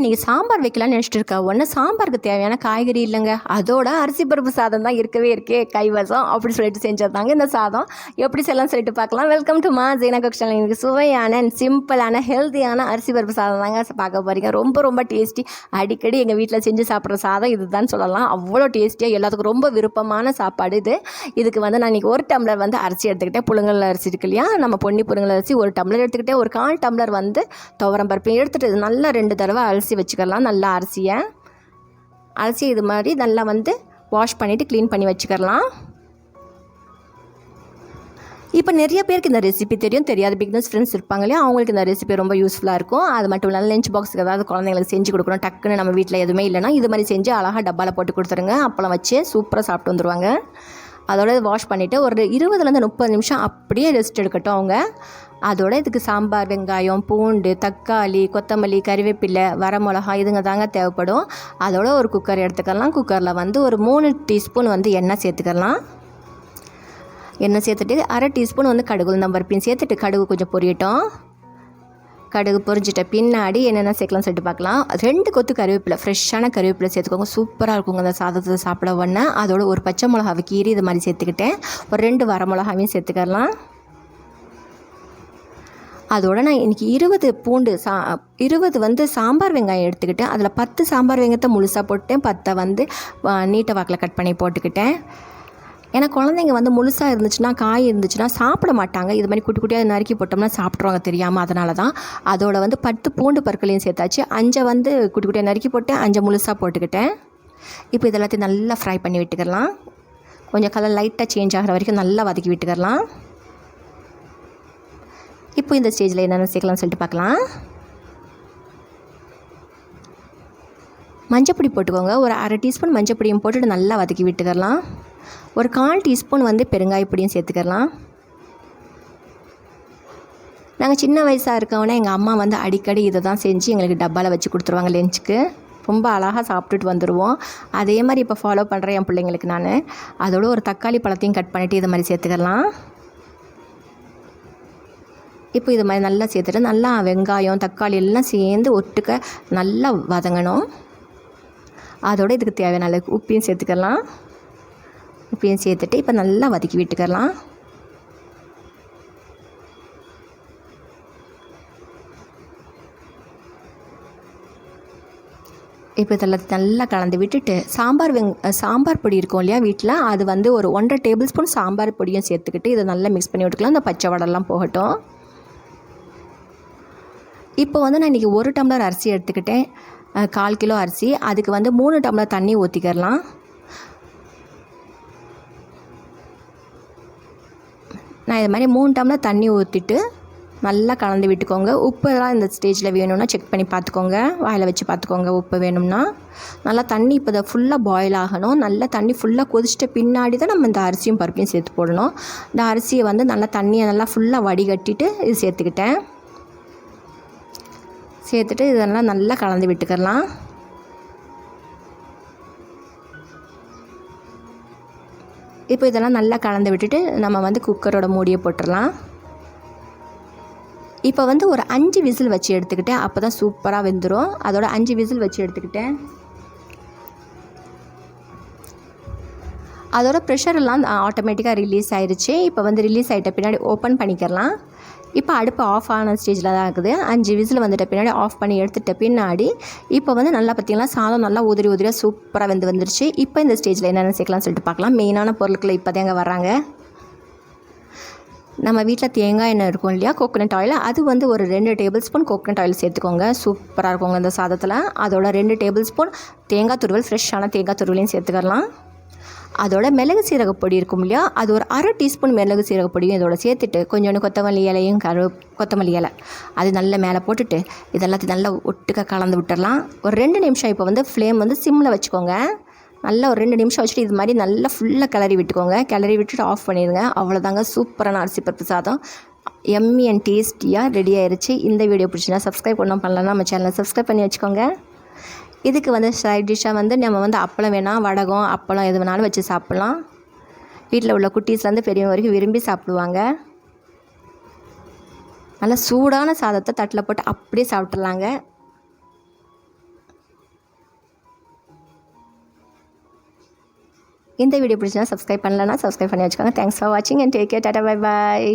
இன்றைக்கி சாம்பார் வைக்கலாம்னு நினச்சிட்டு இருக்கா. ஒன்று சாம்பாருக்கு தேவையான காய்கறி இல்லைங்க. அதோட அரிசி பருப்பு சாதம் தான் இருக்கவே இருக்கே. கைவசம் அப்படி சொல்லிட்டு செஞ்சதாங்க இந்த சாதம். எப்படி செய்யலாம் சொல்லிட்டு பார்க்கலாம். வெல்கம் டு மா ஜீனா கக்ஷன் எனக்கு சுவையான சிம்பிளான ஹெல்த்தியான அரிசி பருப்பு சாதம் தாங்க பார்க்க போகிறீங்க ரொம்ப ரொம்ப டேஸ்டி அடிக்கடி எங்கள் வீட்டில் செஞ்சு சாப்பிட்ற சாதம் இதுதான் சொல்லலாம். அவ்வளோ டேஸ்டியாக எல்லாத்துக்கும் ரொம்ப விருப்பமான சாப்பாடு இது. இதுக்கு வந்து நான் இன்றைக்கி ஒரு டம்ளர் வந்து அரிசி எடுத்துக்கிட்டேன். புழுங்கல் அரிசி இருக்கு இல்லையா? நம்ம பொன்னி புழுங்கல் அரிசி ஒரு டம்ளர் எடுத்துக்கிட்டேன். ஒரு கால் டம்ளர் வந்து துவரம் பருப்பு எடுத்துகிட்டு நல்லா ரெண்டு தடவை அரிசி அரிசி வச்சுக்கலாம் நல்லா அரிசியை. அரிசி இது மாதிரி நல்லா வந்து வாஷ் பண்ணிவிட்டு க்ளீன் பண்ணி வச்சுக்கலாம். இப்போ நிறைய பேருக்கு இந்த ரெசிபி தெரியும் தெரியாத பிக்னஸ் ஃப்ரெண்ட்ஸ் இருப்பாங்க இல்லையா? அவங்களுக்கு இந்த ரெசிபி ரொம்ப யூஸ்ஃபுல்லாக இருக்கும். அது மட்டும் இல்லாமல் லஞ்ச் பாக்ஸுக்கு ஏதாவது குழந்தைங்களுக்கு செஞ்சு கொடுக்கணும் டக்குன்னு நம்ம வீட்டில் எதுவுமே இல்லைன்னா இது மாதிரி செஞ்சு அழகாக டப்பாவில் போட்டு கொடுத்துருங்க. அப்பளம் வச்சு சூப்பராக சாப்பிட்டு வந்துடுவாங்க அதோட வாஷ் பண்ணிவிட்டு ஒரு இருபதுலேருந்து முப்பது நிமிஷம் அப்படியே ரெஸ்ட் எடுக்கட்டும் அவங்க. அதோட இதுக்கு சாம்பார் வெங்காயம் பூண்டு தக்காளி கொத்தமல்லி கறிவேப்பிலை வரமிளகா இதுங்க தாங்க தேவைப்படும். அதோட ஒரு குக்கர் எடுத்துக்கலாம். குக்கரில் வந்து ஒரு மூணு டீஸ்பூன் வந்து எண்ணெய் சேர்த்துக்கலாம். எண்ணெய் சேர்த்துட்டு அரை டீஸ்பூன் வந்து கடுகு நம்பர் பின் சேர்த்துட்டு கடுகு கொஞ்சம் பொரியட்டும். கடுகு பொரிஞ்சிட்ட பின்னாடி என்னென்ன சேர்க்கலாம் சொல்லிட்டு பார்க்கலாம். ரெண்டு கொத்து கருவேப்பிலை ஃப்ரெஷ்ஷான கருவேப்பிலை சேர்த்துக்கோங்க. சூப்பராக இருக்குங்க. அந்த சாதத்தை சாப்பிட உடனே அதோட ஒரு பச்சை மிளகாவை கீரி இது மாதிரி சேர்த்துக்கிட்டேன். ஒரு ரெண்டு வர மிளகாவையும் சேர்த்துக்கலாம். அதோட நான் இன்றைக்கி இருபது பூண்டு சா இருபது வந்து சாம்பார் வெங்காயம் எடுத்துக்கிட்டேன். அதில் பத்து சாம்பார் வெங்காயத்தை முழுசாக போட்டுட்டேன். பத்தை வந்து நீட்டை வாக்கில் கட் பண்ணி போட்டுக்கிட்டேன். ஏன்னா குழந்தைங்க வந்து முழுசாக இருந்துச்சுன்னா காய் இருந்துச்சுன்னா சாப்பிட மாட்டாங்க. இது மாதிரி குட்டி குட்டியாக நறுக்கி போட்டோம்னா சாப்பிட்ருவாங்க தெரியாமல் அதனால தான் அதோட வந்து பத்து பூண்டு பற்களையும் சேர்த்தாச்சு. அஞ்சை வந்து குட்டி குட்டியாக நறுக்கி போட்டு அஞ்சை முழுசாக போட்டுக்கிட்டேன். இப்போ இது எல்லாத்தையும் நல்லா ஃப்ரை பண்ணி விட்டுக்கிடலாம் கொஞ்சம் கலர் லைட்டாக சேஞ்ச் ஆகிற வரைக்கும் நல்லா வதக்கி விட்டுக்கிடலாம் இப்போ இந்த ஸ்டேஜில் என்னென்ன சேர்க்கலாம்னு சொல்லிட்டு பார்க்கலாம். மஞ்சப்பொடி போட்டுக்கோங்க. ஒரு அரை டீஸ்பூன் மஞ்சப்பொடியும் போட்டுட்டு நல்லா வதக்கி விட்டுக்கலாம். ஒரு கால் டீஸ்பூன் வந்து பெருங்காய பொடியும் சேர்த்துக்கலாம். நாங்கள் சின்ன வயசாக இருக்கவொடனே எங்கள் அம்மா வந்து அடிக்கடி இதை தான் செஞ்சு எங்களுக்கு டப்பாவில் வச்சு கொடுத்துருவாங்க லஞ்சுக்கு. ரொம்ப அழகாக சாப்பிட்டுட்டு வந்துடுவோம் அதே மாதிரி இப்போ ஃபாலோ பண்ணுறேன் என் பிள்ளைங்களுக்கு நான். அதோட ஒரு தக்காளி பழத்தையும் கட் பண்ணிவிட்டு இது மாதிரி சேர்த்துக்கலாம். இப்போ இது மாதிரி நல்லா சேர்த்துட்டு நல்லா வெங்காயம் தக்காளி எல்லாம் சேர்ந்து ஒட்டுக்க நல்லா வதங்கணும். அதோட இதுக்கு தேவையான அளவுக்கு உப்பையும் சேர்த்துக்கலாம். உப்பையும் சேர்த்துட்டு இப்போ நல்லா வதக்கி விட்டுக்கலாம். இப்போ இதெல்லாம் நல்லா கலந்து விட்டுட்டு சாம்பார் வெங் சாம்பார் பொடி இருக்கும் இல்லையா வீட்டில் அது வந்து ஒரு ஒன்றரை டேபிள் ஸ்பூன் சாம்பார் பொடியும் சேர்த்துக்கிட்டு இதை நல்லா மிக்ஸ் பண்ணி விட்டுக்கலாம். இந்த பச்சை வடெல்லாம் போகட்டும். இப்போ வந்து நான் இன்றைக்கி ஒரு டம்ளர் அரிசி எடுத்துக்கிட்டேன். கால் கிலோ அரிசி அதுக்கு வந்து மூணு டம்ளர் தண்ணி ஊற்றிக்கிறலாம் நான் இது மாதிரி மூணு டம்ளர் தண்ணி ஊற்றிட்டு நல்லா கலந்து விட்டுக்கோங்க. உப்பு எல்லாம் இந்த ஸ்டேஜில் வேணும்னா செக் பண்ணி பார்த்துக்கோங்க. வாயில் வச்சு பார்த்துக்கோங்க உப்பு வேணும்னா. நல்லா தண்ணி இப்போ இதை ஃபுல்லாக பாயில் ஆகணும். நல்லா தண்ணி ஃபுல்லாக கொதிச்சிட்ட பின்னாடி தான் நம்ம இந்த அரிசியும் பருப்பையும் சேர்த்து போடணும். இந்த அரிசியை வந்து நல்லா தண்ணியை நல்லா ஃபுல்லாக வடிகட்டிட்டு இது சேர்த்துக்கிட்டேன். சேர்த்துட்டு இதெல்லாம் நல்லா கலந்து விட்டுக்கலாம். இப்போ இதெல்லாம் நல்லா கலந்து விட்டுட்டு நம்ம வந்து குக்கரோட மூடியை போட்டுடலாம். இப்போ வந்து ஒரு அஞ்சு விசில் வச்சு எடுத்துக்கிட்டேன். அப்போ தான் சூப்பராக வெந்துடும் அதோட அஞ்சு விசில் வச்சு எடுத்துக்கிட்டேன். அதோட ப்ரெஷர் எல்லாம் ஆட்டோமேட்டிக்காக ரிலீஸ் ஆயிடுச்சு இப்போ வந்து ரிலீஸ் ஆகிட்ட பின்னாடி ஓப்பன் பண்ணிக்கிறலாம் இப்போ அடுப்பு ஆஃப் ஆன ஸ்டேஜில் தான் இருக்குது. அஞ்சு விசில் வந்துட்ட பின்னாடி ஆஃப் பண்ணி எடுத்துட்ட பின்னாடி இப்போ வந்து நல்லா பார்த்தீங்கன்னா சாதம் நல்லா உதிரி உதிரியாக சூப்பராக வந்து வந்துருச்சு. இப்போ இந்த ஸ்டேஜில் என்னென்ன சேர்க்கலாம்னு சொல்லிட்டு பார்க்கலாம் மெயினான பொருட்களை இப்போ தேங்க வர்றாங்க. நம்ம வீட்டில் தேங்காய் எண்ணெய் இருக்கும் இல்லையா கோகோனட் ஆயில் அது வந்து ஒரு ரெண்டு டேபிள் ஸ்பூன் கோகோனட் ஆயில் சேர்த்துக்கோங்க சூப்பராக இருக்குங்க இந்த சாதத்தில். அதோட ரெண்டு டேபிள் ஸ்பூன் தேங்காய் துருவல் ஃப்ரெஷ்ஷான தேங்காய் துருவலையும் சேர்த்துக்கலாம். அதோட மிளகு சீரக பொடி இருக்கும் இல்லையா? அது ஒரு அரை டீஸ்பூன் மிளகு சீரக பொடியும் இதோட சேர்த்துட்டு கொஞ்சோண்டு கொத்தமல்லி இலையும் கரு கொத்தமல்லி இலை. அது நல்ல மேலே போட்டுட்டு இதெல்லாத்தையும் நல்லா ஒட்டுக்க கலந்து விட்டுடலாம் ஒரு ரெண்டு நிமிஷம் இப்போ வந்து ஃப்ளேம் வந்து சிம்மில் வச்சுக்கோங்க. நல்லா ஒரு ரெண்டு நிமிஷம் வச்சுட்டு இது மாதிரி நல்லா ஃபுல்லாக கிளறி விட்டுக்கோங்க. கிளறி விட்டுட்டு ஆஃப் பண்ணிடுங்க. அவ்வளோதாங்க சூப்பரான அரிசி பருப்பு சாதம். எம்மி அண்ட் டேஸ்டியாக ரெடி ஆயிடுச்சு இந்த வீடியோ பிடிச்சினா சப்ஸ்கிரைப் பண்ணால் பண்ணலாம் நம்ம சேனலை சப்ஸ்கிரைப் பண்ணி வச்சுக்கோங்க. இதுக்கு வந்து சைட் டிஷ்ஷாக வந்து நம்ம வந்து அப்பளம் வேணால் வடகம் அப்பளம் எது வேணாலும் வச்சு சாப்பிட்லாம். வீட்டில் உள்ள குட்டீஸ்லேருந்து பெரியவங்க வரைக்கும் விரும்பி சாப்பிடுவாங்க. நல்லா சூடான சாதத்தை தட்டில் போட்டு அப்படியே சாப்பிட்றலாங்க இந்த வீடியோ பிடிச்சினா சப்ஸ்கிரைப் பண்ணலன்னா சப்ஸ்கிரைப் பண்ணி வச்சுக்கோங்க. தேங்க்ஸ் ஃபார் வாட்சிங் and take care tata bye bye